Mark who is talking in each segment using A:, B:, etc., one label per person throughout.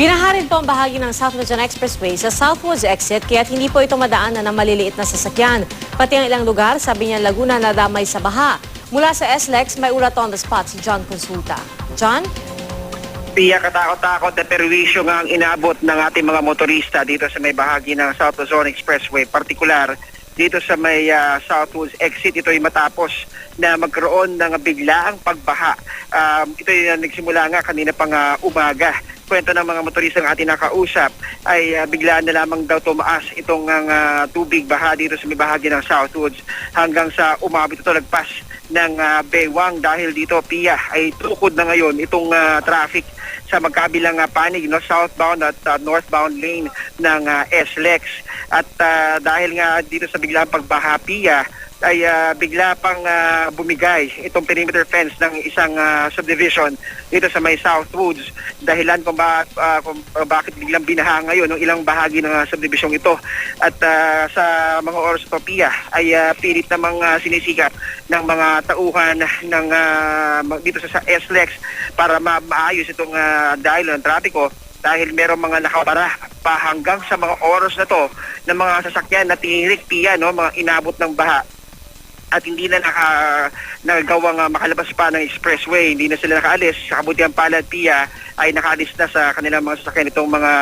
A: Binaharin po ang bahagi ng South Luzon Expressway sa Southwoods exit kaya't hindi po ito madaanan ng maliliit na sasakyan. Pati ang ilang lugar, sabi niya Laguna nadamay sa baha. Mula sa SLEX, may ulat on the spot si John Consulta. John?
B: Piya katakot-takot na perwisyo nga ang inabot ng ating mga motorista dito sa may bahagi ng South Luzon Expressway. Partikular dito sa may ah, Southwoods exit. Ito ay matapos na magkaroon ng biglaang pagbaha. Um, ito ay nagsimula nga kanina pang ah, umaga. Kwento ng mga motorista ng ating nakausap ay ah, biglaan na lamang daw tumaas itong ah, tubig baha dito sa may bahagi ng Southwoods hanggang sa umabot ito lagpas ng ah, Bewang dahil dito Pia ay tukod na ngayon itong ah, traffic sa magkabilang ah, panig no southbound at ah, northbound lane ng ah, SLEX at ah, dahil nga dito sa biglang pagbaha Pia ay ah, bigla pang ah, bumigay itong perimeter fence ng isang ah, subdivision dito sa may Southwoods dahilan kung, ba, ah, kung ah, bakit biglang binaha ngayon ng ilang bahagi ng ah, subdivision ito. At ah, sa mga oras ito Pia ay ah, pilit namang ah, sinisikap ng mga tauhan ng mag- dito sa, sa SLEX para ma- maayos itong uh, dahil ng trapiko. Dahil merong mga nakabara pa hanggang sa mga oras na to ng mga sasakyan na tinirik piya, no, mga inabot ng baha at hindi na naka, nagawang uh, makalabas pa ng expressway, hindi na sila nakaalis. Sa kabutihan palad, Pia, ay nakaalis na sa kanilang mga sasakyan itong mga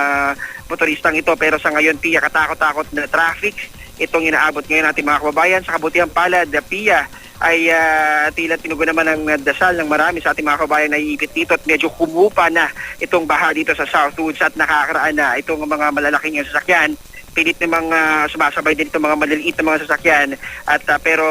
B: motoristang ito. Pero sa ngayon, Pia, katakot-takot na traffic itong inaabot ngayon natin mga kababayan. Sa kabutihan palad, Pia, ay ah, tila tinugo naman ng dasal ng marami sa ating mga kababayan na iipit dito at medyo kumupa na itong baha dito sa Southwoods at nakakaraan na itong mga malalaking sasakyan pilit namang ah, sumasabay din itong mga maliliit na mga sasakyan. At ah, pero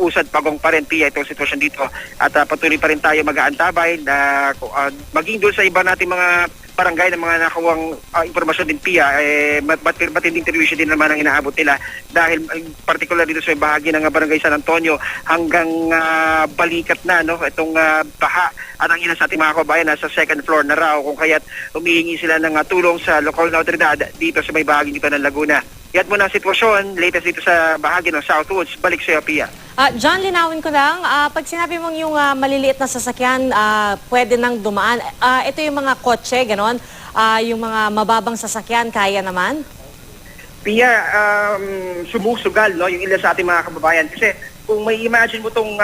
B: usad pagong pa rin Pia itong sitwasyon dito. At ah, patuloy pa rin tayo mag-aantabay na ah, maging doon sa iba nating mga barangay ng mga nakawang ah, impormasyon din Pia eh mat mat matinding intervision din naman ang inaabot nila dahil particular dito sa bahagi ng ah, barangay San Antonio hanggang ah, balikat na no itong ah, baha at ang ilan sa ating mga kabayan nasa second floor na raw kung kaya't humihingi sila ng ah, tulong sa lokal na otoridad dito sa may bahagi dito ng Laguna. Yan muna ang sitwasyon, latest dito sa bahagi ng Southwoods. Balik sa iyo, Pia.
A: Ah, John, linawin ko lang, ah, pag sinabi mong yung ah, maliliit na sasakyan ah, pwede nang dumaan, ah, ito yung mga kotse, ganon, Ah, yung mga mababang sasakyan, kaya naman?
B: Pia, um, sumusugal no, yung ilan sa ating mga kababayan. Kasi kung may imagine mo itong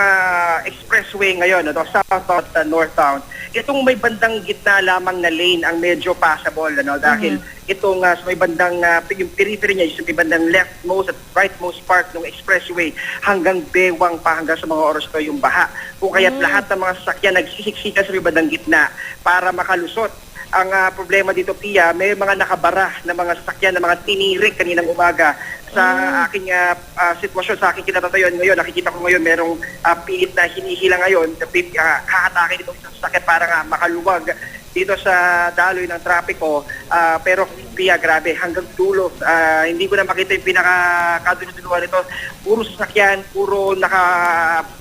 B: expressway ngayon, no, to, southbound at northbound, itong may bandang gitna lamang na lane ang medyo passable. Ano, dahil itong ah, sa may bandang, ah, yung periphery niya, yung may bandang leftmost at rightmost part ng expressway hanggang bewang pa hanggang sa mga oras to yung baha. Kung kaya't lahat ng mga sasakyan nagsisiksika sa may bandang gitna para makalusot ang ah, problema dito, Pia, may mga nakabara na mga sasakyan na mga tinirik kaninang umaga sa aking ah, ah, sitwasyon, sa aking kinatatayuan ngayon. Nakikita ko ngayon merong ah, pilit na hinihila ngayon. Uh, hahatake dito sa sasakyan para nga makaluwag dito sa daloy ng trapiko. Ah, pero Pia, grabe, hanggang dulo. Ah, hindi ko na makita yung pinaka-kadululuan nito. Puro sasakyan, puro naka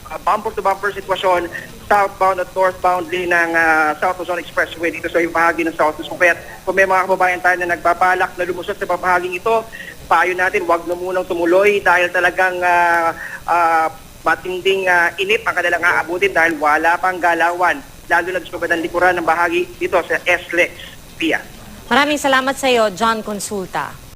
B: ah, bumper sitwasyon southbound at northbound din ng uh, South Luzon Expressway dito sa yung bahagi ng South Luzon. Kaya kung may mga kababayan tayo na nagbabalak na lumusot sa bahaging ito, payo natin wag na munang tumuloy dahil talagang ah, ah, matinding ah, inip ang kanilang aabutin dahil wala pang galawan lalo na sa ng likuran ng bahagi dito sa SLEX. Pia.
A: Maraming salamat sa iyo, John Consulta.